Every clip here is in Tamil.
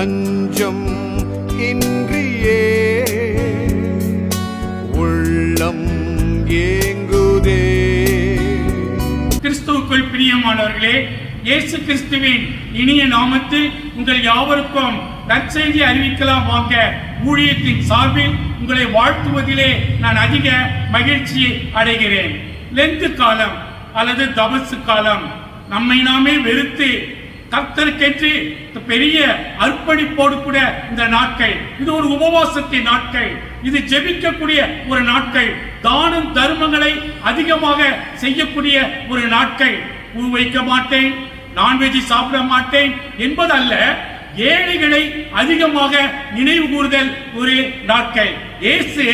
அஞ்சம் இன்றியே. உள்ளம் ஏங்குதே. கிறிஸ்துவுக்குள் பிரியமானவர்களே இயேசு கிறிஸ்துவின் இனிய நாமத்தில் உங்கள் யாவருக்கும் நற்செய்தி அறிவிக்கலாம் வாங்க ஊழியத்தின் சார்பில் உங்களை வாழ்த்துவதிலே நான் அதிக மகிழ்ச்சி அடைகிறேன். லெந்து காலம் அல்லது தபசு காலம் நம்மை நாமே வெறுத்து கர்த்தருக்கென்று பெரிய அர்ப்பணிப்போடு கூட இந்த நாட்கள். இது ஒரு உபவாசத்தின் நாட்கள். இது ஜெபிக்கக்கூடிய ஒரு நாட்கள். தானம் தர்மங்களை அதிகமாக செய்யக்கூடிய ஒரு நாட்கள். பூ வைக்க மாட்டேன் நான்வெஜ் சாப்பிட மாட்டேன் என்பதல்ல ஏழைகளை அதிகமாக நினைவு கூறுதல் ஒரு நாட்கள். இயேசு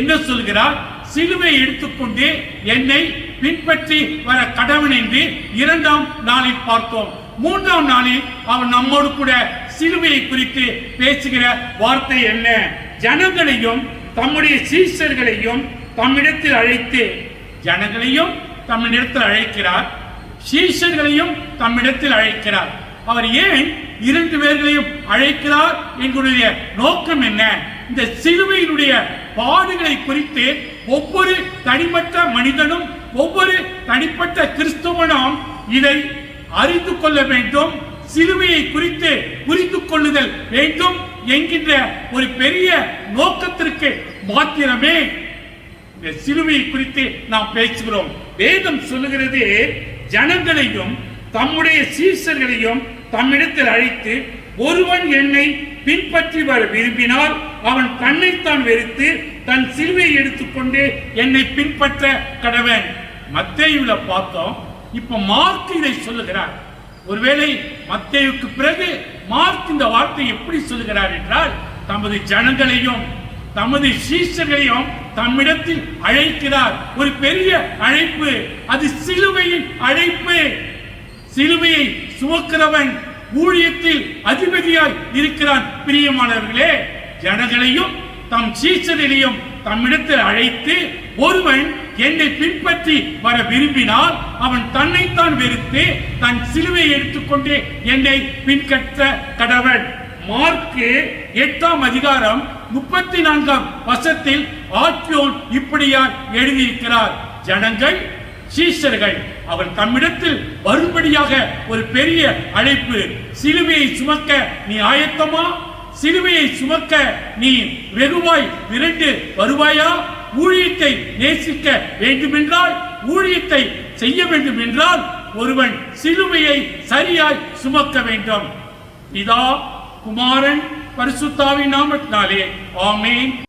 என்ன சொல்கிறார்? சிலுவை எடுத்துக்கொண்டு என்னை பின்பற்றி வர கடவுள் என்று இரண்டாம் நாளில் பார்த்தோம். மூன்றாம் நாளில் அவன் நம்மோடு கூட சிலுவையை குறித்து பேசுகிற வார்த்தை என்ன? ஜனங்களையும் தம்முடைய சீஷர்களையும் தம்மிடத்தில் அழைத்து ஜனங்களையும் தம்மிடத்தில் அழைக்கிறார் சீஷர்களையும் தம்மிடத்தில் அழைக்கிறார். அவர் ஏன் இரண்டு பேர்களையும் அழைக்கிறார் எங்களுடைய நோக்கம் என்ன? இந்த சிலுவையினுடைய பாடுகளை குறித்து ஒவ்வொரு தனிப்பட்ட மனிதனும் ஒவ்வொரு தனிப்பட்ட கிறிஸ்துவனும் இதை அறிந்து கொள்ள வேண்டும். சிலுவையை குறித்து புரிந்து கொள்ளுதல் வேண்டும் என்கின்ற ஒரு பெரிய நோக்கத்திற்கு மாத்திரமே இந்த சிலுவையை குறித்து நாம் பேசுகிறோம். வேதம் சொல்லுகிறது ஜனங்களையும் தம்முடைய சீசர்களையும் தம்மிடத்தில் அழைத்து ஒருவன் என்னை பின்பற்றி வர விரும்பினால் அவன் தன்னைத்தான் வெறுத்து தன் சிலுவையை எடுத்துக்கொண்டு என்னை பின்பற்ற கடவன். மத்தேயுல பார்த்தோம் இப்ப மார்க் இதை சொல்லுகிறார். ஒருவேளை மத்தேயுக்கு பிறகு மார்க் இந்த வார்த்தை எப்படி சொல்லுகிறார் என்றால் தமது ஜனங்களையும் தமது சீஷர்களையும் தம்மிடத்தில் அழைக்கிறார். ஒரு பெரிய அழைப்பு. அது சிலுவையின் அழைப்பு. சிலுவையை சுமக்கிறவன் ஊழியத்தில் அதிபதியாய் இருக்கிறான். பிரியமானவர்களே ஜனங்களையும் தம் சீசர்களையும் தம்மிடத்தில் அழைத்து ஒருவன் என்னை பின்பற்றி வர விரும்பினால் அவன் தன்னைத்தான் வெறுத்து தன் சிலுவையை எடுத்துக்கொண்டு என்னை பின்பற்ற கடவன். மார்க்கு எட்டாம் அதிகாரம் முப்பத்தி நான்காம் வசத்தில் ஆக்கியோன் இப்படியார் எழுதியிருக்கிறார். ஜனங்கள் சீஷர்கள் அவன் தம்மிடத்தில் வரும்படியாக ஒரு பெரிய அழைப்பு. சிலுவையை சுமக்க நீ ஆயத்தமா? சிலுவையை சுமக்க நீ வெகுவாய் விரண்டு வருவாயா? ஊழியத்தை நேசிக்க வேண்டுமென்றால் ஊழியத்தை செய்ய வேண்டும் என்றால் ஒருவன் சிலுவையை சரியாய் சுமக்க வேண்டும். இதா குமாரன் பரிசுத்தாவின் நாமத்தினாலே. ஆமேன்.